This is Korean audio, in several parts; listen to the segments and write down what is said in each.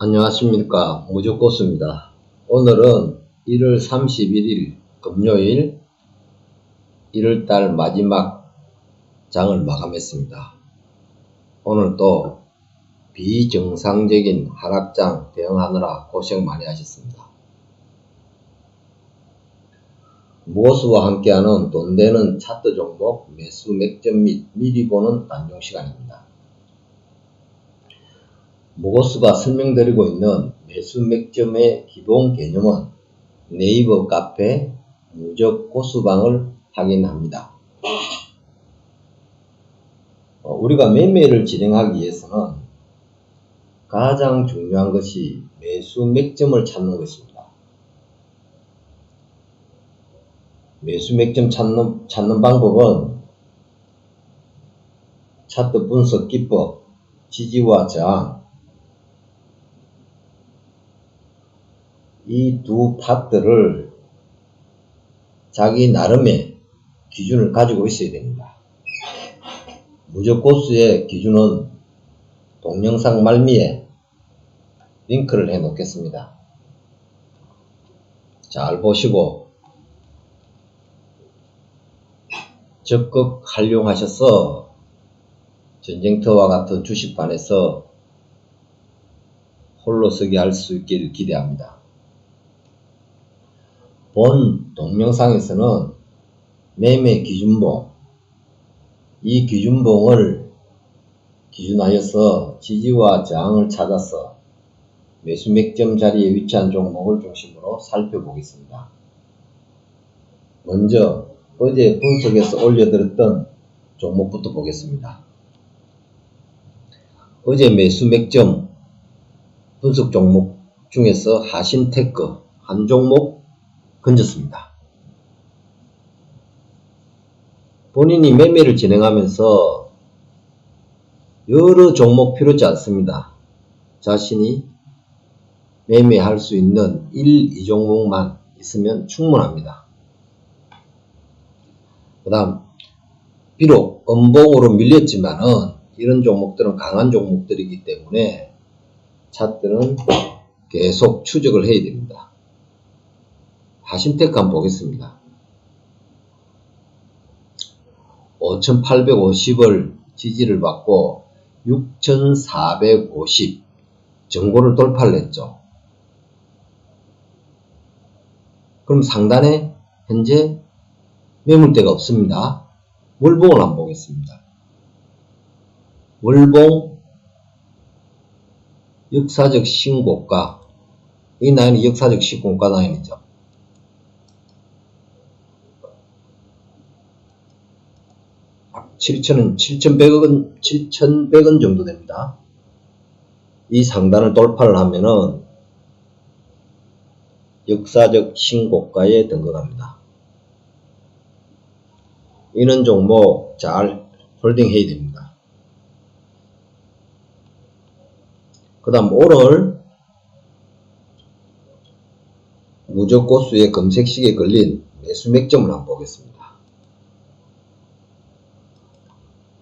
안녕하십니까 무조고수입니다. 오늘은 1월 31일 금요일 1월달 마지막 장을 마감했습니다. 오늘 또 비정상적인 하락장 대응하느라 고생 많이 하셨습니다. 무고수와 함께하는 돈 되는 차트 종목 매수 맥점 및 미리 보는 단종 시간입니다. 무고수가 설명드리고 있는 매수 맥점의 기본 개념은 네이버 카페 무적 고수방을 확인합니다. 어, 우리가 매매를 진행하기 위해서는 가장 중요한 것이 매수 맥점을 찾는 것입니다. 매수 맥점 찾는, 찾는 방법은 차트 분석 기법, 지지와 저항, 이 두 파트를 자기 나름의 기준을 가지고 있어야 됩니다. 무적고수의 기준은 동영상 말미에 링크를 해 놓겠습니다. 잘 보시고 적극 활용하셔서 전쟁터와 같은 주식반에서 홀로 서기 할수 있기를 기대합니다. 본 동영상에서는 매매 기준봉, 이 기준봉을 기준하여서 지지와 저항을 찾아서 매수 맥점 자리에 위치한 종목을 중심으로 살펴보겠습니다. 먼저 어제 분석에서 올려드렸던 종목부터 보겠습니다. 어제 매수 맥점 분석 종목 중에서 하신테크 한 종목 건졌습니다. 본인이 매매를 진행하면서 여러 종목 필요치 않습니다. 자신이 매매할 수 있는 1, 2종목만 있으면 충분합니다. 그 다음, 비록 음봉으로 밀렸지만은 이런 종목들은 강한 종목들이기 때문에 차트는 계속 추적을 해야 됩니다. 하신테크 한번 보겠습니다. 5850을 지지를 받고 6450 정고를 돌파를 했죠. 그럼 상단에 현재 매물대가 없습니다. 월봉을 한번 보겠습니다. 월봉 역사적 신고가 이 라인이 역사적 신고가 라인이죠. (7천원) (7,100원) (7,100원) 정도 됩니다. 이 상단을 돌파를 하면은 역사적 신고가에 등극합니다. 이런 종목 잘 홀딩 해야 됩니다. 그 다음 오늘 무적고수의 검색식에 걸린 매수 맥점을 한번 보겠습니다.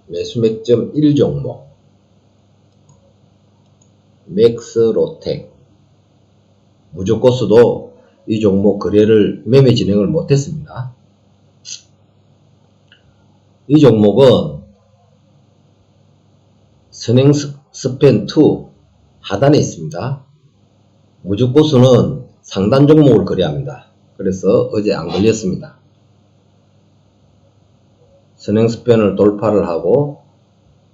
매수 맥점 1종목 맥스로텍 무적고수도 이 종목 거래를 매매 진행을 못했습니다. 이 종목은 선행 스팬 2 하단에 있습니다. 무주고수는 상단 종목을 거래합니다. 그래서 어제 안 걸렸습니다. 선행 스팬을 돌파를 하고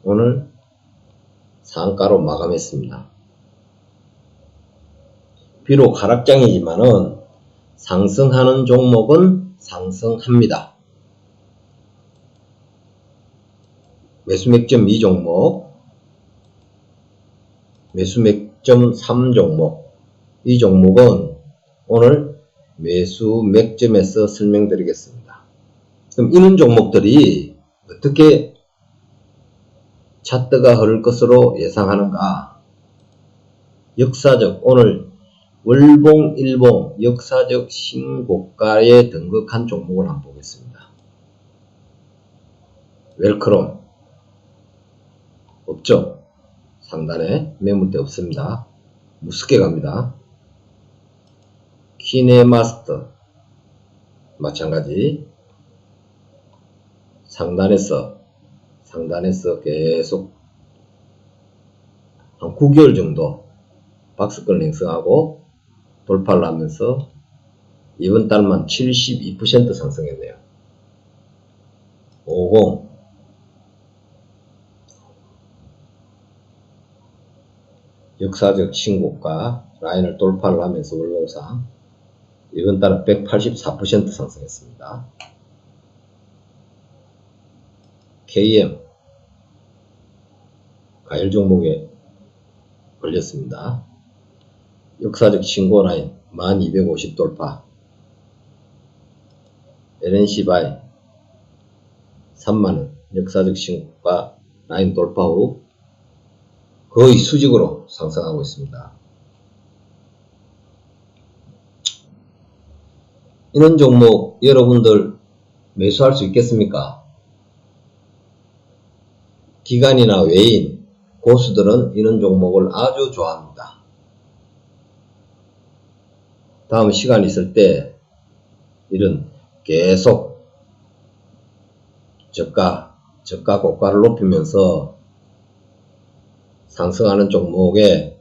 오늘 상가로 마감했습니다. 비록 하락장이지만은 상승하는 종목은 상승합니다. 매수맥점 2종목, 매수맥점 3종목, 이 종목은 오늘 매수맥점에서 설명드리겠습니다. 그럼 이런 종목들이 어떻게 차트가 흐를 것으로 예상하는가? 역사적 오늘 월봉, 일봉, 역사적 신고가에 등극한 종목을 한번 보겠습니다. 웰크롬 없죠. 상단에 매물대 없습니다. 무섭게 갑니다. 키네마스터 마찬가지 상단에서 상단에서 계속 한 9개월 정도 박스권 행성하고 돌파를 하면서 이번 달만 72% 상승했네요. 50 역사적 신고가 라인을 돌파를 하면서 월봉상 이번 달은 184% 상승했습니다. KM 가열 종목에 걸렸습니다. 역사적 신고 라인 1250 돌파 LNC 바이 3만원 역사적 신고가 라인 돌파 후 거의 수직으로 상승하고 있습니다. 이런 종목 여러분들 매수할 수 있겠습니까? 기관이나 외인, 고수들은 이런 종목을 아주 좋아합니다. 다음 시간 있을 때 이런 계속 저가, 저가 고가를 높이면서 상승하는 종목에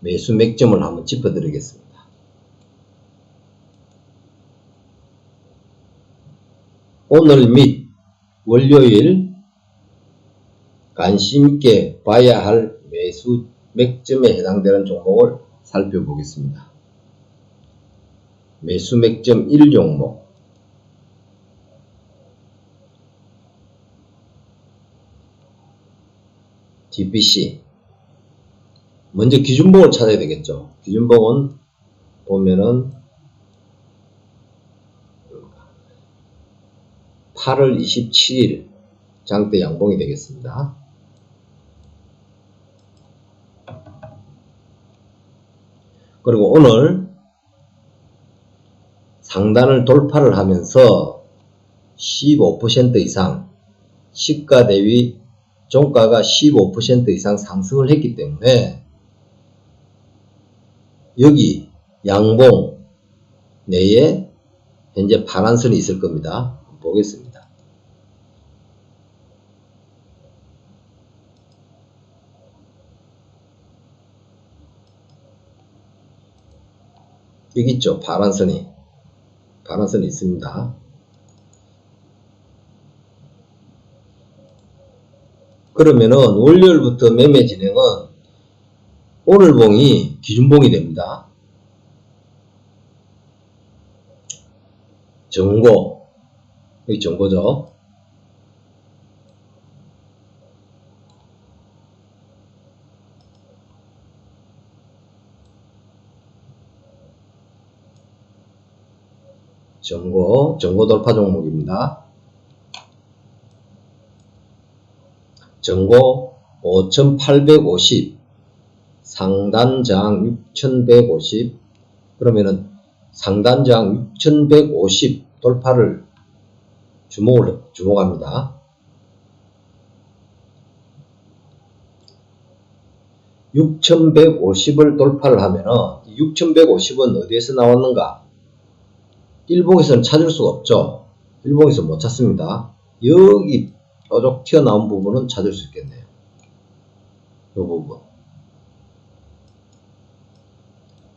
매수 맥점을 한번 짚어드리겠습니다. 오늘 및 월요일 관심 있게 봐야 할 매수 맥점에 해당되는 종목을 살펴보겠습니다. 매수 맥점 1 종목 DBC 먼저 기준봉을 찾아야 되겠죠. 기준봉은 보면은 8월 27일 장대 양봉이 되겠습니다. 그리고 오늘 상단을 돌파를 하면서 15% 이상 시가 대비 종가가 15% 이상 상승을 했기 때문에 여기 양봉 내에 현재 파란선이 있을 겁니다. 보겠습니다. 여기 있죠. 파란선이. 파란선이 있습니다. 그러면은 월요일부터 매매 진행은 오늘 봉이 기준봉이 됩니다. 정고 여기 정고죠. 정고, 정고 돌파 종목입니다. 정고 5850, 상단장 6150, 그러면은 상단장 6150 돌파를 주목을, 주목합니다. 6150을 돌파를 하면은 6150은 어디에서 나왔는가? 일봉에서는 찾을 수가 없죠. 일봉에서 못 찾습니다. 여기 뾰족 튀어나온 부분은 찾을 수 있겠네요. 이 부분.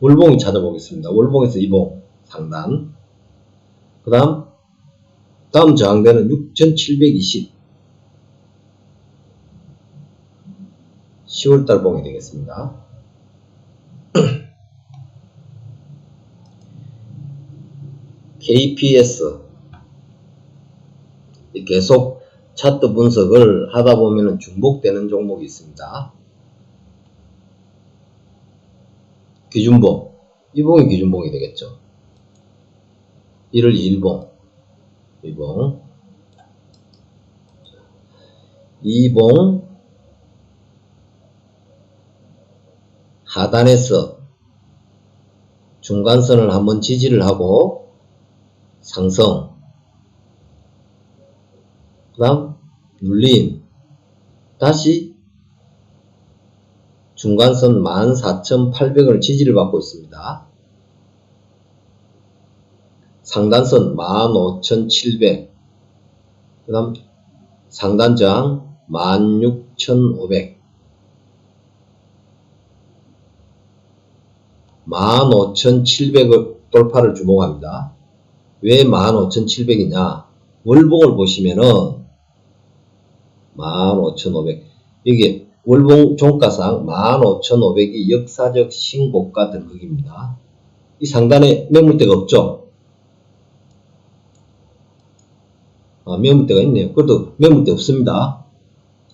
월봉이 찾아보겠습니다. 월봉에서 이봉 상단. 그 다음, 다음 저항대는 6720. 10월달 봉이 되겠습니다. KPS 계속 차트 분석을 하다 보면 중복되는 종목이 있습니다. 기준봉. 이 봉이 기준봉이 되겠죠. 1월 2일봉. 2봉. 2봉. 하단에서 중간선을 한번 지지를 하고 상승 그 다음 눌림 다시 중간선 14,800원을 지지를 받고 있습니다. 상단선 15,700. 그 다음 상단장 16,500. 15,700을 돌파를 주목합니다. 왜 15,700이냐? 월봉을 보시면은 15,500. 이게 월봉 종가상 15,500이 역사적 신고가 등극입니다. 이 상단에 매물대가 없죠? 아, 매물대가 있네요. 그래도 매물대 없습니다.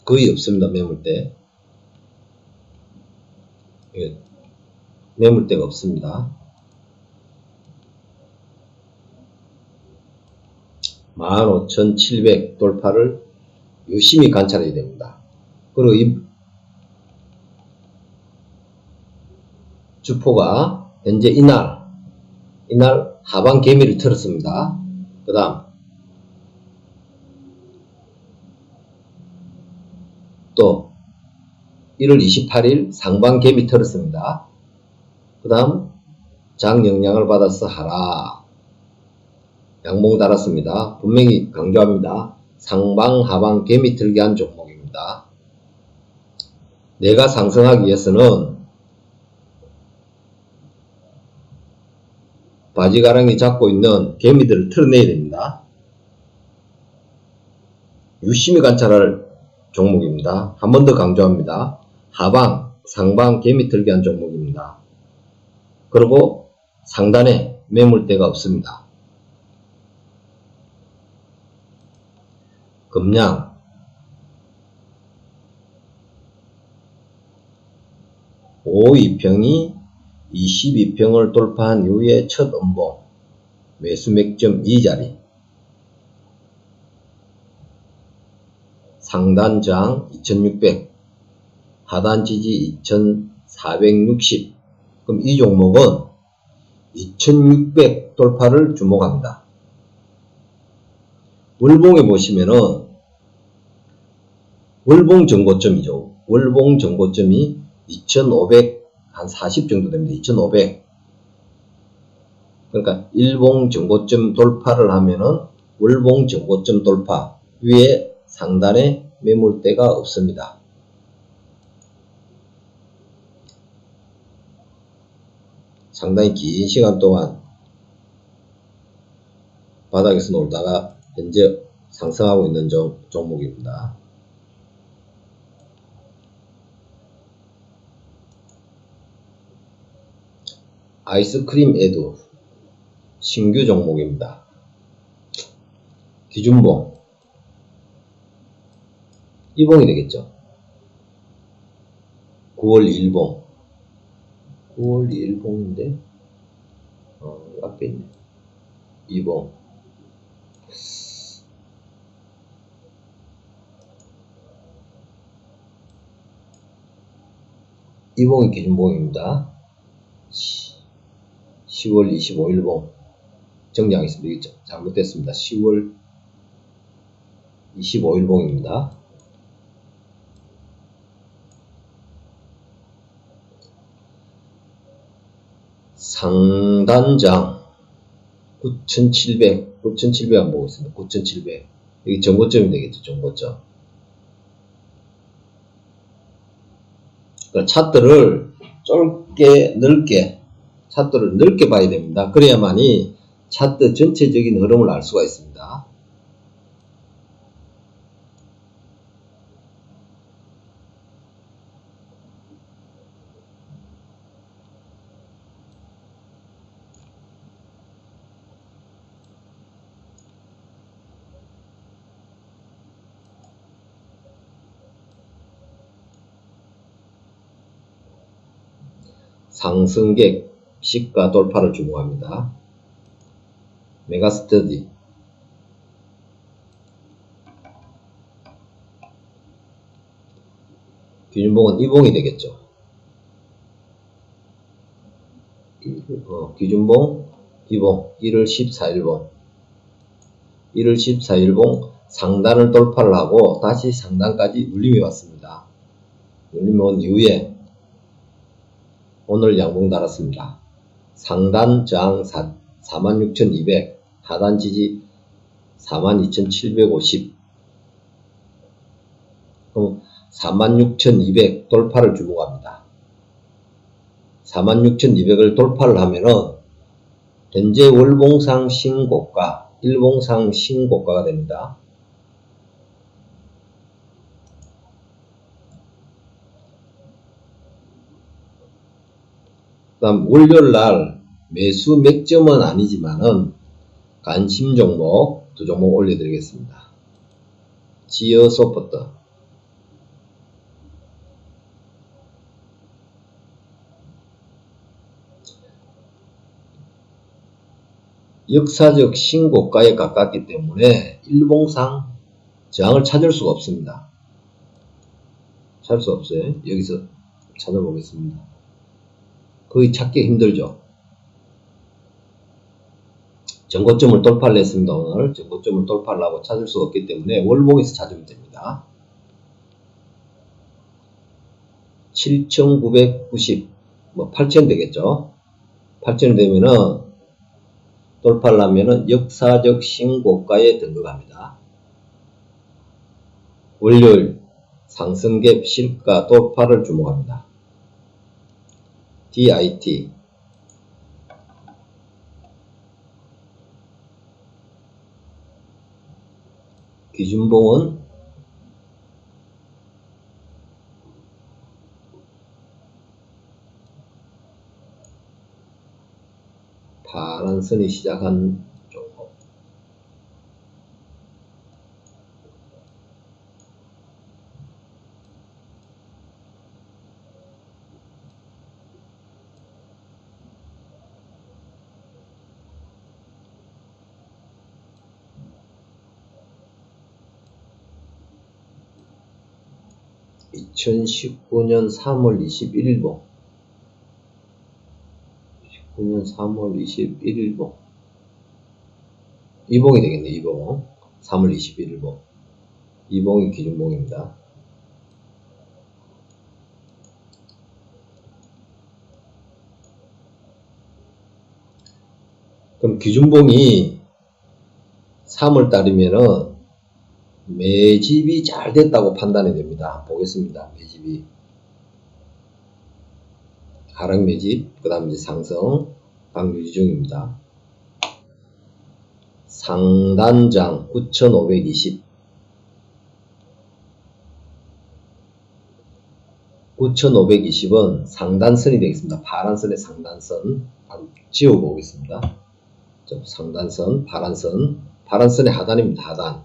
거의 없습니다. 매물대. 예, 매물대가 없습니다. 15,700 돌파를 유심히 관찰해야 됩니다. 그리고 이 주포가 현재 이날 이날 하방 개미를 틀었습니다. 그 다음 또 1월 28일 상방 개미 틀었습니다. 그 다음 장 영향을 받아서 하라 양봉 달았습니다. 분명히 강조합니다. 상방 하방 개미 틀기 한 종목입니다. 내가 상승하기 위해서는 바지가랑이 잡고 있는 개미들을 털어내야 됩니다. 유심히 관찰할 종목입니다. 한 번 더 강조합니다. 하방, 상방, 개미 털기 한 종목입니다. 그리고 상단에 매물대가 없습니다. 금량 5이평이 22평을 돌파한 이후에 첫 음봉 매수 맥점 2자리 상단장 2600 하단 지지 2460 그럼 이 종목은 2600 돌파를 주목합니다. 월봉에 보시면은 월봉 정고점이죠. 월봉 정고점이 2500 한 40 정도 됩니다. 2500. 그러니까 일봉 정고점 돌파를 하면은 월봉 정고점 돌파 위에 상단에 매물대가 없습니다. 상당히 긴 시간 동안 바닥에서 놀다가 현재 상승하고 있는 종목입니다. 아이스크림 에두 신규 종목입니다. 기준봉 이봉이 되겠죠. 9월 1봉 9월 1봉인데 어, 앞에 있네. 2봉 이봉이 기준봉입니다. 10월 25일봉 정리하겠습니다. 잘못됐습니다. 10월 25일봉입니다. 상단장 9700 9700 한번 보겠습니다. 9700 여기 정고점이 되겠죠. 정고점 그러니까 차트를 좁게 넓게 차트를 넓게 봐야 됩니다. 그래야만이 차트 전체적인 흐름을 알 수가 있습니다. 상승객 시가 돌파를 주목합니다. 메가스터디 기준봉은 이봉이 되겠죠. 어, 기준봉 이봉 1월 14일봉 1월 14일봉 상단을 돌파를 하고 다시 상단까지 눌림이 왔습니다. 눌림이 온 이후에 오늘 양봉 달았습니다. 상단 저항 46,200, 하단 지지 42,750. 그럼 46,200 돌파를 주목합니다. 46,200을 돌파를 하면은 현재 월봉상 신고가, 일봉상 신고가가 됩니다. 다음 월요일 날 매수 맥점은 아니지만은 관심 종목 두 종목 올려드리겠습니다. 지어 소프트 역사적 신고가에 가깝기 때문에 일봉상 저항을 찾을 수가 없습니다. 찾을 수 없어요. 여기서 찾아보겠습니다. 거의 찾기 힘들죠. 전고점을 돌파를 했습니다. 오늘 전고점을 돌파를 하고 찾을 수 없기 때문에 월봉에서 찾으면 됩니다. 7,990, 뭐 8,000 되겠죠. 8,000 되면은 돌파를 하면은 역사적 신고가에 등극합니다. 월요일 상승갭 실가 돌파를 주목합니다. DIT 기준봉은 파란 선이 시작한 2019년 3월 21일봉 19년 3월 21일봉 이봉이 되겠네 이봉. 3월 21일봉 이봉이 기준봉입니다. 그럼 기준봉이 3월 달이면은 매집이 잘 됐다고 판단이 됩니다. 보겠습니다. 매집이 하락 매집, 그 다음 이제 상승, 강유지 중입니다. 상단장 9520 9520은 상단선이 되겠습니다. 파란선의 상단선 바로 지워보겠습니다. 상단선, 파란선, 파란선의 하단입니다. 하단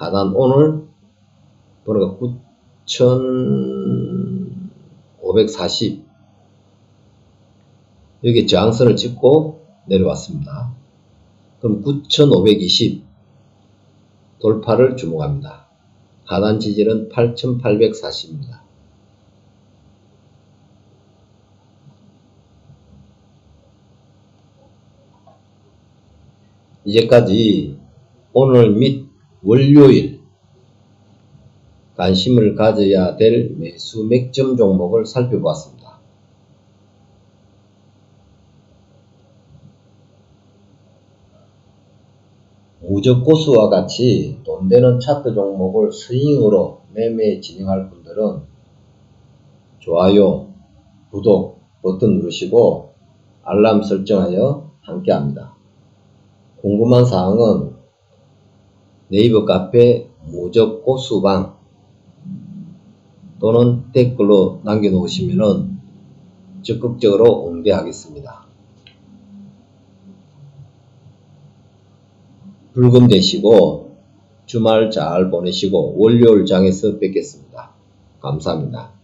하단 오늘 보니까 9,540 여기 저항선을 찍고 내려왔습니다. 그럼 9,520 돌파를 주목합니다. 하단 지지는 8,840입니다. 이제까지 오늘 및 월요일 관심을 가져야 될 매수 맥점 종목을 살펴보았습니다. 무적 고수와 같이 돈 되는 차트 종목을 스윙으로 매매 진행할 분들은 좋아요, 구독 버튼 누르시고 알람 설정하여 함께합니다. 궁금한 사항은 네이버 카페 무적고 수방 또는 댓글로 남겨놓으시면 적극적으로 응대하겠습니다. 불금 되시고 주말 잘 보내시고 월요일 장에서 뵙겠습니다. 감사합니다.